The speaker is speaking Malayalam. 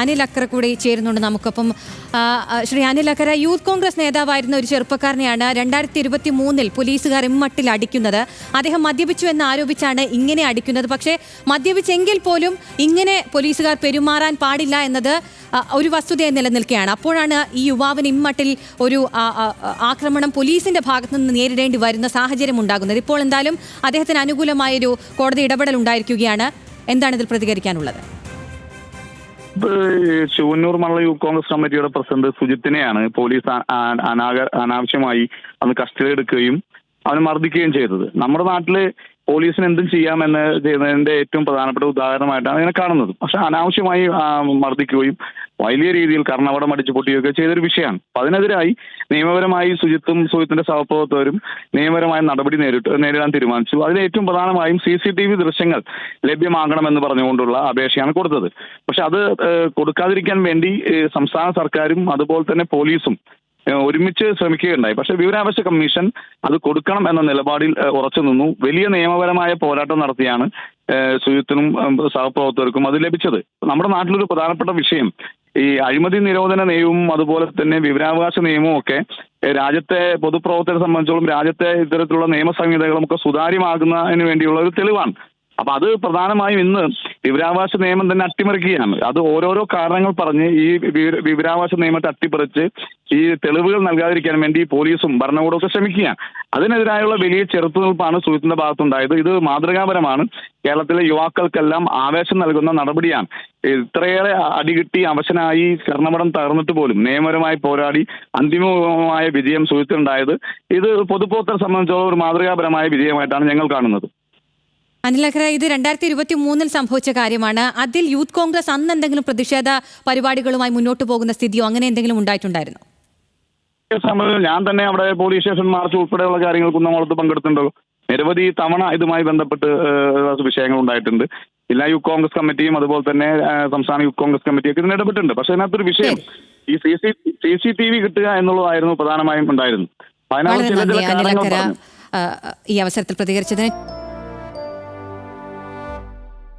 അനിൽ അക്കര കൂടെ ചേരുന്നുണ്ട് നമുക്കൊപ്പം. ശ്രീ അനിൽ അക്കര യൂത്ത് കോൺഗ്രസ് നേതാവായിരുന്ന ഒരു ചെറുപ്പക്കാരനെയാണ് രണ്ടായിരത്തി ഇരുപത്തി മൂന്നിൽ പോലീസുകാർ ഇമ്മട്ടിൽ അടിക്കുന്നത്. അദ്ദേഹം മദ്യപിച്ചു എന്ന് ആരോപിച്ചാണ് ഇങ്ങനെ അടിക്കുന്നത്. പക്ഷേ മദ്യപിച്ചെങ്കിൽ പോലും ഇങ്ങനെ പോലീസുകാർ പെരുമാറാൻ പാടില്ല എന്നത് ഒരു വസ്തുതയെ നിലനിൽക്കുകയാണ്. അപ്പോഴാണ് ഈ യുവാവിന് ഇമ്മട്ടിൽ ഒരു ആക്രമണം പോലീസിന്റെ ഭാഗത്തു നിന്ന് നേരിടേണ്ടി വരുന്ന സാഹചര്യം ഉണ്ടാകുന്നത്. ഇപ്പോൾ എന്തായാലും അദ്ദേഹത്തിന് അനുകൂലമായൊരു കോടതി ഇടപെടൽ ഉണ്ടായിരിക്കുകയാണ്. എന്താണ് ഇതിൽ പ്രതികരിക്കാനുള്ളത്? ചുവന്നൂർ മണ്ഡല യൂത്ത് കോൺഗ്രസ് കമ്മിറ്റിയുടെ പ്രസിഡന്റ് സുജിത്തിനെയാണ് പോലീസ് അനാവശ്യമായി അന്ന് കസ്റ്റഡി എടുക്കുകയും അവനെ മർദ്ദിക്കുകയും ചെയ്തത്. നമ്മുടെ നാട്ടിൽ പോലീസിന് എന്തും ചെയ്യാമെന്ന് ചെയ്യുന്നതിന്റെ ഏറ്റവും പ്രധാനപ്പെട്ട ഉദാഹരണമായിട്ടാണ് ഇതിനെ കാണുന്നത്. പക്ഷെ അനാവശ്യമായി മർദ്ദിക്കുകയും വലിയ രീതിയിൽ കർണവടം അടിച്ചു പൊട്ടുകയൊക്കെ ചെയ്തൊരു വിഷയമാണ്. അപ്പൊ അതിനെതിരായി നിയമപരമായി സുജിത്തും സുജിത്തിന്റെ സഹപ്രവർത്തകരും നിയമപരമായ നടപടി നേരിട്ട് നേരിടാൻ തീരുമാനിച്ചു. അതിന് ഏറ്റവും പ്രധാനമായും സി സി ടി വി ദൃശ്യങ്ങൾ ലഭ്യമാകണമെന്ന് പറഞ്ഞുകൊണ്ടുള്ള അപേക്ഷയാണ് കൊടുത്തത്. പക്ഷെ അത് കൊടുക്കാതിരിക്കാൻ വേണ്ടി സംസ്ഥാന സർക്കാരും അതുപോലെ തന്നെ പോലീസും ഒരുമിച്ച് ശ്രമിക്കുകയുണ്ടായി. പക്ഷെ വിവരാവകാശ കമ്മീഷൻ അത് കൊടുക്കണം എന്ന നിലപാടിൽ ഉറച്ചു നിന്നു. വലിയ നിയമപരമായ പോരാട്ടം നടത്തിയാണ് ഏഹ്, സഹപ്രവർത്തകർക്കും അത് ലഭിച്ചത്. നമ്മുടെ നാട്ടിലൊരു പ്രധാനപ്പെട്ട വിഷയം ഈ അഴിമതി നിരോധന നിയമവും അതുപോലെ തന്നെ വിവരാവകാശ നിയമവും ഒക്കെ രാജ്യത്തെ പൊതുപ്രവർത്തകരെ സംബന്ധിച്ചോളം രാജ്യത്തെ ഇത്തരത്തിലുള്ള നിയമ സംഹിതകളും ഒക്കെ സുതാര്യമാകുന്നതിന് വേണ്ടിയുള്ള ഒരു തെളിവാണ്. അപ്പൊ അത് പ്രധാനമായും ഇന്ന് വിവരാവകാശ നിയമം തന്നെ അട്ടിമറിക്കുകയാണ്. അത് ഓരോരോ കാരണങ്ങൾ പറഞ്ഞ് ഈ വിവര- വിവരാവകാശ നിയമത്തെ അട്ടിപ്പറിച്ച് ഈ തെളിവുകൾ നൽകാതിരിക്കാൻ വേണ്ടി പോലീസും ഭരണകൂടവും ഒക്കെ ശ്രമിക്കുകയാണ്. അതിനെതിരായുള്ള വലിയ ചെറുത്തുനിൽപ്പാണ് സുഹൃത്തിന്റെ ഭാഗത്തുണ്ടായത്. ഇത് മാതൃകാപരമാണ്. കേരളത്തിലെ യുവാക്കൾക്കെല്ലാം ആവേശം നൽകുന്ന നടപടിയാണ്. ഇത്രയേറെ അടികിട്ടി അവശനായി കർണപടം തകർന്നിട്ട് പോലും നിയമപരമായി പോരാടി അന്തിമമായ വിജയം സുഹൃത്തിനുണ്ടായത്. ഇത് പൊതുപ്രവർത്തകരെ സംബന്ധിച്ചോളം ഒരു മാതൃകാപരമായ വിജയമായിട്ടാണ് ഞങ്ങൾ കാണുന്നത്. അനിലഖര ഇത് രണ്ടായിരത്തി ഇരുപത്തി മൂന്നിൽ സംഭവിച്ച കാര്യമാണ്. അതിൽ യൂത്ത് കോൺഗ്രസ് അന്ന് എന്തെങ്കിലും പ്രതിഷേധ പരിപാടികളുമായി മുന്നോട്ട് പോകുന്ന സ്ഥിതിയോ അങ്ങനെ എന്തെങ്കിലും ഉണ്ടായിട്ടുണ്ടായിരുന്നു? ഞാൻ തന്നെ അവിടെ പോലീസ് സ്റ്റേഷൻ മാർച്ച് ഉൾപ്പെടെയുള്ള കാര്യങ്ങൾ കുന്നംകുളത്ത് പങ്കെടുത്തിട്ടുണ്ടോ നിരവധി തവണ ഇതുമായി ബന്ധപ്പെട്ട് വിഷയങ്ങൾ ഉണ്ടായിട്ടുണ്ട്. ജില്ലാ യൂത്ത് കോൺഗ്രസ് കമ്മിറ്റിയും അതുപോലെ തന്നെ സംസ്ഥാന യൂത്ത് കോൺഗ്രസ് കമ്മിറ്റിയൊക്കെ ഇതിന് ഇടപെട്ടിട്ടുണ്ട്. പക്ഷെ അതിനകത്തൊരു വിഷയം ഈ C C C C T V കിട്ടുക എന്നുള്ളതായിരുന്നു പ്രധാനമായും ഉണ്ടായിരുന്നു അതിനകത്ത് ചില ചില കാരണങ്ങൾ അനിലക്കര പറഞ്ഞു. ആ, ഈ അവസരത്തിൽ പ്രതികരിച്ചതിന്.